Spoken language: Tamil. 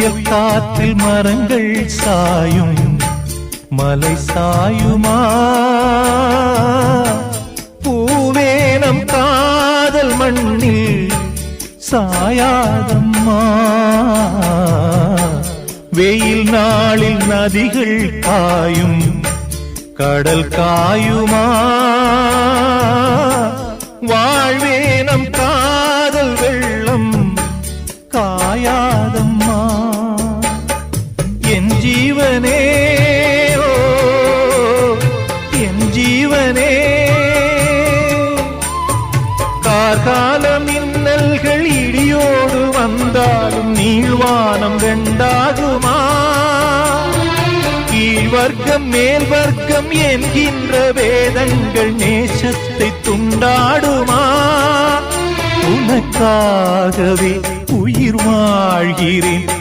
புயல் காற்றில் மரங்கள் சாயும். மலை சாயுமா? பூவேனம் காதல் மண்ணில் சாயாதம்மா. வெயில் நாளில் நதிகள் காயும். கடல் காயுமா? வாழ்வேனம் காதல் வெள்ளம். காயாதம்மா. என் ஜீவனே ஓ, என் ஜீவனே. கார்கால மின்னல்கள் இடியோடு வந்தாலும் நீழ்வானம் ரெண்டாகுமா? கீழ் மேல் வர்க்கம் என்கின்ற வேதங்கள் நேசத்தை துண்டாடுமா? உனக்காகவே உயிர் வாழ்கிறேன்.